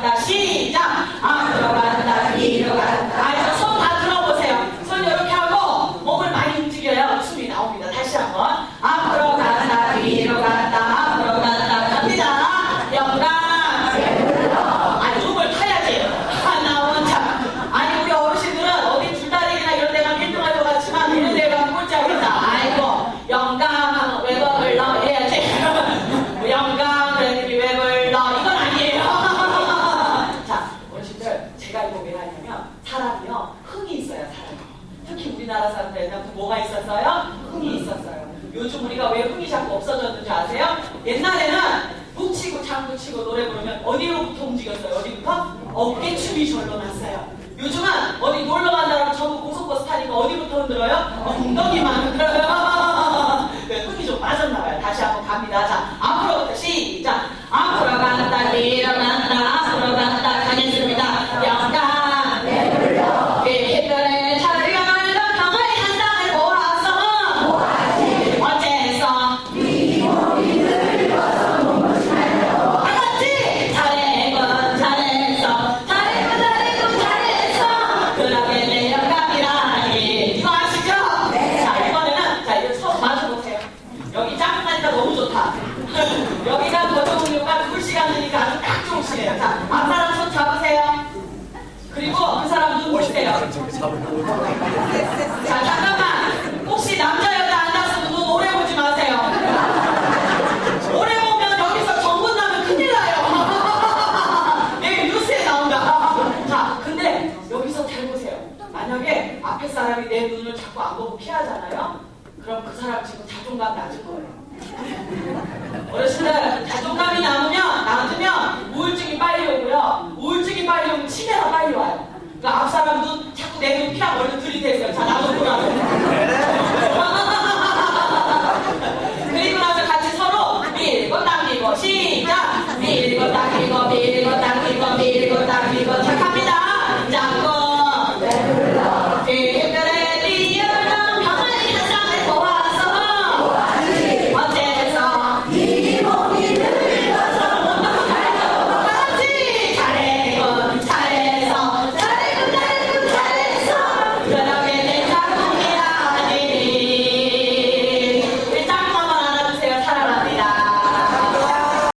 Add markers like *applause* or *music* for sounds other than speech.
갔다 우리나라 사람들에는 뭐가 있었어요? 흥이 있었어요 요즘 우리가 왜 흥이 자꾸 없어졌는지 아세요? 옛날에는 북치고 장구치고 노래 부르면 어디로부터 움직였어요? 어디부터? 어깨춤이 절로 났어요. 요즘은 어디 놀러 간다고 전부 고속버스 타니까 어디부터 흔들어요? 엉덩이만 여기가 거정우유가 둘 시간 되니까 아주 딱 시간이에요 자 앞사람 손 잡으세요 그리고 그 사람 눈 보세요 자 잠깐만 혹시 남자 여자 앉았으면 눈 오래 보지 마세요 오래 보면 여기서 정분 나면 큰일 나요. 내일 *laughs* 뉴스에 나온다. 자, 근데 여기서 잘 보세요. 만약에 앞에 사람이 내 눈을 자꾸 안 보고 피하잖아요. 그럼 그 사람 지금 자존감 낮은 거예요. 어르신들 자존감이 남으면, 남으면 우울증이 빨리 오고요. 우울증이 빨리 오면 치매가 빨리 와요. 그러니까 앞 사람도 자꾸 내 눈피랑 얼른 들이대세요. 자, 나도